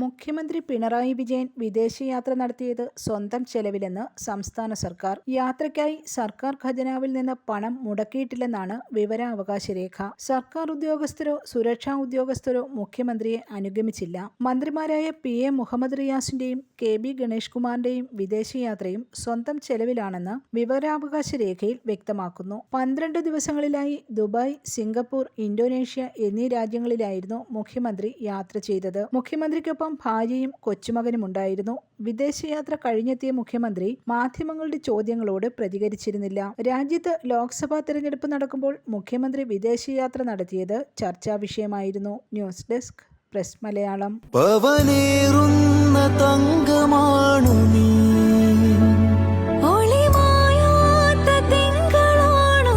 മുഖ്യമന്ത്രി പിണറായി വിജയൻ വിദേശയാത്ര നടത്തിയത് സ്വന്തം ചെലവിലെന്ന് സംസ്ഥാന സർക്കാർ. യാത്രയ്ക്കായി സർക്കാർ ഖജനാവിൽ നിന്ന് പണം മുടക്കിയിട്ടില്ലെന്നാണ് വിവരാവകാശ രേഖ സർക്കാർ ഉദ്യോഗസ്ഥരോ സുരക്ഷാ ഉദ്യോഗസ്ഥരോ മുഖ്യമന്ത്രിയെ അനുഗമിച്ചില്ല. മന്ത്രിമാരായ പി എ മുഹമ്മദ് റിയാസിന്റെയും കെ ബി ഗണേഷ് കുമാറിന്റെയും വിദേശയാത്രയും സ്വന്തം ചെലവിലാണെന്ന് വിവരാവകാശ രേഖയിൽ വ്യക്തമാക്കുന്നു. പന്ത്രണ്ട് ദിവസങ്ങളിലായി ദുബായ് സിംഗപ്പൂർ ഇന്തോനേഷ്യ എന്നീ രാജ്യങ്ങളിലായിരുന്നു മുഖ്യമന്ത്രി യാത്ര ചെയ്തത്. മുഖ്യമന്ത്രിക്കൊപ്പം ഭാര്യയും കൊച്ചുമകനും ഉണ്ടായിരുന്നു. വിദേശയാത്ര കഴിഞ്ഞെത്തിയ മുഖ്യമന്ത്രി മാധ്യമങ്ങളുടെ ചോദ്യങ്ങളോട് പ്രതികരിച്ചിരുന്നില്ല. രാജ്യത്ത് ലോക്സഭാ തെരഞ്ഞെടുപ്പ് നടക്കുമ്പോൾ മുഖ്യമന്ത്രി വിദേശയാത്ര നടത്തിയത് ചർച്ചാ വിഷയമായിരുന്നു. News desk press Malayalam. തങ്കമാണു നീ. തിങ്കളാണോ